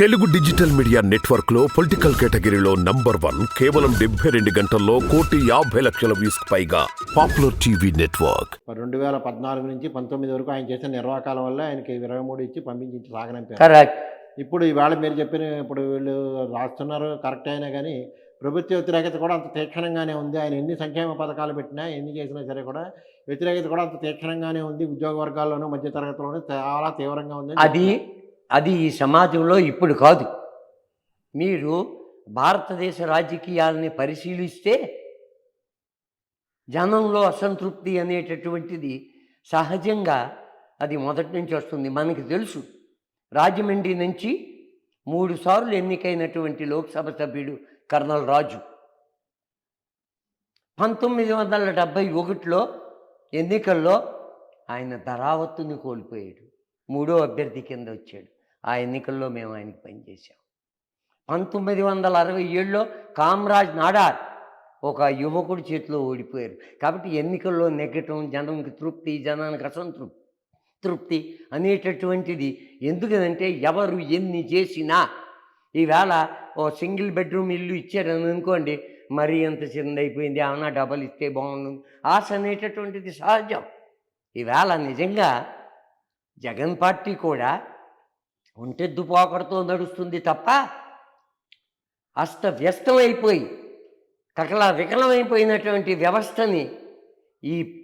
Telugu digital media నెట్వర్క్లో political కేటగిరీలో number one కేవలం డెబ్బై రెండు గంటల్లో కోటి యాభై లక్షల వ్యూస్ పైగా పాపులర్ టీవీ నెట్వర్క్. రెండు వేల పద్నాలుగు నుంచి పంతొమ్మిది వరకు ఆయన చేసిన నిర్వాకాల వల్ల ఆయనకి ఇరవై మూడు ఇచ్చి పంపించి సాగనంపారు కరెక్ట్. ఇప్పుడు ఈవేళ మీరు చెప్పిన ఇప్పుడు వీళ్ళు రాస్తున్నారు కరెక్ట్ అయినా కానీ ప్రభుత్వ వ్యతిరేకత కూడా అంత తీక్షణంగానే ఉంది. ఆయన ఎన్ని సంక్షేమ పథకాలు పెట్టినా ఎన్ని చేసినా సరే కూడా వ్యతిరేకత కూడా అంత తీక్షణంగానే ఉంది. ఉద్యోగ వర్గాల్లోనూ మధ్యతరగతిలోనూ చాలా తీవ్రంగా ఉంది అది అది ఈ సమాజంలో ఇప్పుడు కాదు. మీరు భారతదేశ రాజకీయాలని పరిశీలిస్తే జనంలో అసంతృప్తి అనేటటువంటిది సహజంగా అది మొదటి నుంచి వస్తుంది. మనకి తెలుసు. రాజమండ్రి నుంచి మూడు సార్లు ఎన్నికైనటువంటి లోక్సభ సభ్యుడు కర్నల్ రాజు. పంతొమ్మిది వందల డెబ్భై ఒకటిలో ఎన్నికల్లో ఆయన ధరావత్తుని కోల్పోయాడు. మూడో అభ్యర్థి కింద వచ్చాడు. ఆ ఎన్నికల్లో మేము ఆయనకి పనిచేసాం పంతొమ్మిది వందల అరవై ఏడులో కామరాజ్ నాడార్ ఒక యువకుడి చేతిలో ఓడిపోయారు. కాబట్టి ఎన్నికల్లో నెగ్గటం జనంకి తృప్తి జనానికి అసంతృప్తి తృప్తి అనేటటువంటిది. ఎందుకనంటే ఎవరు ఎన్ని చేసినా ఈవేళ ఓ సింగిల్ బెడ్రూమ్ ఇల్లు ఇచ్చారని అనుకోండి మరీ ఎంత చిన్నదైపోయింది ఏమన్నా డబల్ ఇస్తే బాగుండు. ఆశ అనేటటువంటిది సహజం. ఈవేళ నిజంగా జగన్ పార్టీ కూడా ఒంటెద్దు పోకడతో నడుస్తుంది తప్ప అస్తవ్యస్తమైపోయి కకలా వికలమైపోయినటువంటి వ్యవస్థని ఈ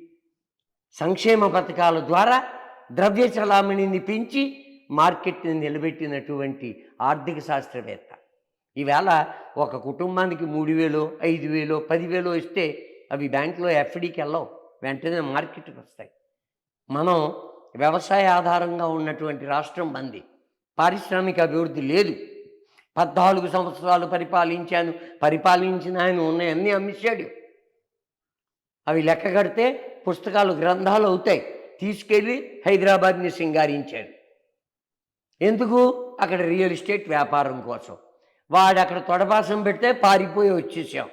సంక్షేమ పథకాల ద్వారా ద్రవ్య చలామణిని పెంచి మార్కెట్ని నిలబెట్టినటువంటి ఆర్థిక శాస్త్రవేత్త. ఈవేళ ఒక కుటుంబానికి మూడు వేలు ఐదు వేలు పదివేలు ఇస్తే అవి బ్యాంకులో ఎఫ్డీకి వెళ్ళవు. వెంటనే మార్కెట్కి వస్తాయి. మనం వ్యవసాయ ఆధారంగా ఉన్నటువంటి రాష్ట్రం మంది. పారిశ్రామిక అభివృద్ధి లేదు. పద్నాలుగు సంవత్సరాలు పరిపాలించాను. పరిపాలించిన ఆయన ఉన్నాయన్నీ అమ్మిశాడు అవి లెక్క కడితే పుస్తకాలు గ్రంథాలు అవుతాయి. తీసుకెళ్ళి హైదరాబాద్ని సింగారించాడు ఎందుకు? అక్కడ రియల్ ఎస్టేట్ వ్యాపారం కోసం. వాడు అక్కడ తొడపాసం పెడితే పారిపోయి వచ్చేసాం.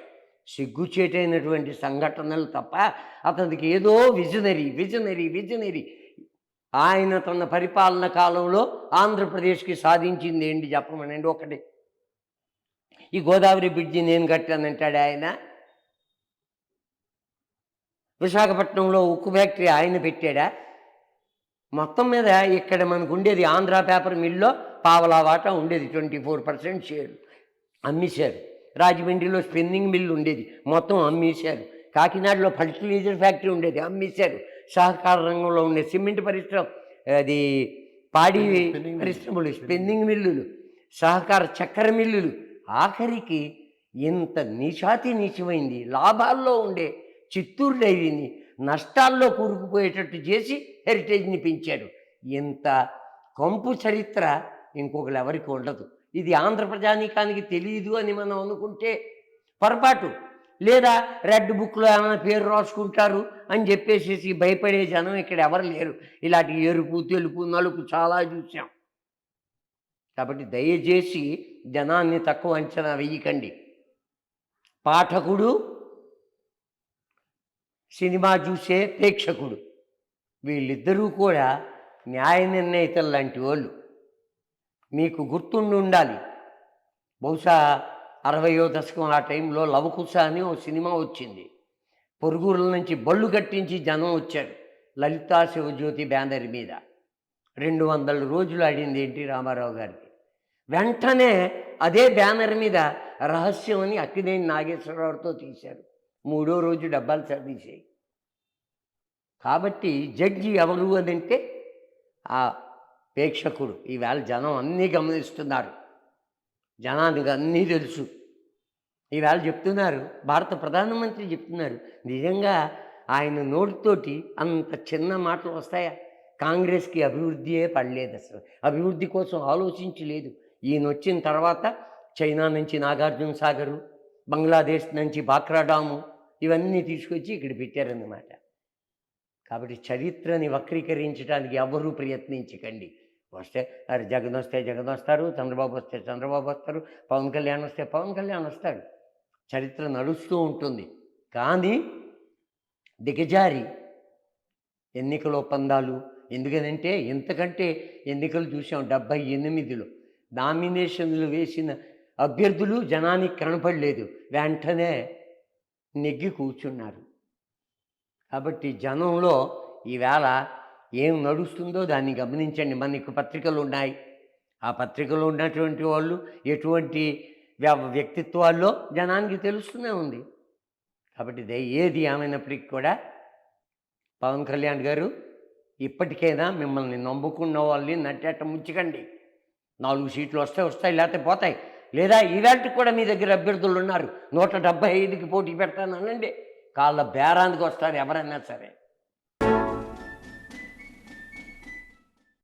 సిగ్గుచేటైనటువంటి సంఘటనలు తప్ప అతనికి ఏదో విజనరీ విజనరీ విజనరీ ఆయన తన పరిపాలన కాలంలో ఆంధ్రప్రదేశ్కి సాధించింది ఏంటి చెప్పమనండి ఒకటి. ఈ గోదావరి బ్రిడ్జి నేను కట్టానంటాడు ఆయన. విశాఖపట్నంలో ఉక్కు ఫ్యాక్టరీ ఆయన పెట్టాడా? మొత్తం మీద ఇక్కడ మనకు ఉండేది ఆంధ్ర పేపర్ మిల్లో పావలా వాటా ఉండేది ట్వంటీ ఫోర్ పర్సెంట్ షేర్ అమ్మేశారు. రాజమండ్రిలో స్పిన్నింగ్ మిల్ ఉండేది మొత్తం అమ్మేశారు. కాకినాడలో ఫర్టిలైజర్ ఫ్యాక్టరీ ఉండేది అమ్మేశారు. సహకార రంగంలో ఉండే సిమెంట్ పరిశ్రమ అది పాడి. పరిశ్రమలు స్పిన్నింగ్ మిల్లులు సహకార చక్కెర మిల్లులు. ఆఖరికి ఇంత నీచాతి నీచమైంది. లాభాల్లో ఉండే చిత్తూరు డైరీని నష్టాల్లో కూరుకుపోయేటట్టు చేసి హెరిటేజ్ని పెంచాడు. ఇంత కంపు చరిత్ర ఇంకొకరు ఎవరికి ఉండదు. ఇది ఆంధ్ర ప్రజానీకానికి తెలియదు అని మనం అనుకుంటే పొరపాటు. లేదా రెడ్ బుక్లో ఏమైనా పేరు రాసుకుంటారు అని చెప్పేసేసి భయపడే జనం ఇక్కడ ఎవరు లేరు. ఇలాంటి ఎరుపు తెలుపు నలుపు చాలా చూసాం. కాబట్టి దయచేసి జనాన్ని తక్కువ అంచనా వేయకండి. పాఠకుడు సినిమా చూసే ప్రేక్షకుడు వీళ్ళిద్దరూ కూడా న్యాయ నిర్ణేతలు లాంటి వాళ్ళు. మీకు గుర్తుండి ఉండాలి. బహుశా అరవయో దశకం ఆ టైంలో లవకుశ అని ఓ సినిమా వచ్చింది. పొరుగురుల నుంచి బళ్ళు కట్టించి జనం వచ్చారు. లలితా శివజ్యోతి బ్యానర్ మీద. రెండు వందల రోజులు ఆడింది ఎన్టీ రామారావు గారికి. వెంటనే అదే బ్యానర్ మీద రహస్యం అని అక్కినేని నాగేశ్వరరావుతో తీశారు. మూడో రోజు డబ్బాలు సర్వీసాయి కాబట్టి జడ్జి ఎవరు అని అంటే ఆ ప్రేక్షకుడు. ఈవేళ జనం అన్నీ గమనిస్తున్నారు. జనానికి అన్నీ తెలుసు. ఈవేళ చెప్తున్నారు. భారత ప్రధానమంత్రి చెప్తున్నారు. నిజంగా ఆయన నోటితోటి అంత చిన్న మాటలు వస్తాయా? కాంగ్రెస్కి అభివృద్ధియే పడలేదు అసలు. అభివృద్ధి కోసం ఆలోచించలేదు. ఈయన వచ్చిన తర్వాత చైనా నుంచి నాగార్జున సాగరు బంగ్లాదేశ్ నుంచి బాక్రా డాము ఇవన్నీ తీసుకొచ్చి ఇక్కడ పెట్టారన్నమాట. కాబట్టి చరిత్రని వక్రీకరించడానికి ఎవరూ ప్రయత్నించకండి. వస్తే అరే జగన్ వస్తే జగన్ వస్తారు చంద్రబాబు వస్తే చంద్రబాబు వస్తారు పవన్ కళ్యాణ్ వస్తే పవన్ కళ్యాణ్ వస్తాడు. చరిత్ర నడుస్తూ ఉంటుంది. కానీ దిగజారి ఎన్నికల ఒప్పందాలు. ఎందుకనంటే ఇంతకంటే ఎన్నికలు చూసాం డెబ్బై ఎనిమిదిలో. నామినేషన్లు వేసిన అభ్యర్థులు జనానికి కనపడలేదు. వెంటనే నెగ్గి కూర్చున్నారు. కాబట్టి జనంలో ఈవేళ ఏం నడుస్తుందో దాన్ని గమనించండి. మనకు పత్రికలు ఉన్నాయి. ఆ పత్రికలు ఉన్నటువంటి వాళ్ళు ఎటువంటి వ్యక్తిత్వాల్లో జనానికి తెలుస్తూనే ఉంది. కాబట్టి ఏది ఏమైనప్పటికీ కూడా పవన్ కళ్యాణ్ గారు ఇప్పటికైనా మిమ్మల్ని నమ్ముకున్న వాళ్ళని నట్టేట ముంచకండి. నాలుగు సీట్లు వస్తాయి వస్తాయి లేకపోతే పోతాయి. లేదా ఈవేళకి కూడా మీ దగ్గర అభ్యర్థులు ఉన్నారు. నూట డెబ్బై ఐదుకి పోటీ పెడతాను అనండి కాళ్ళ బేరానికి వస్తారు ఎవరైనా సరే.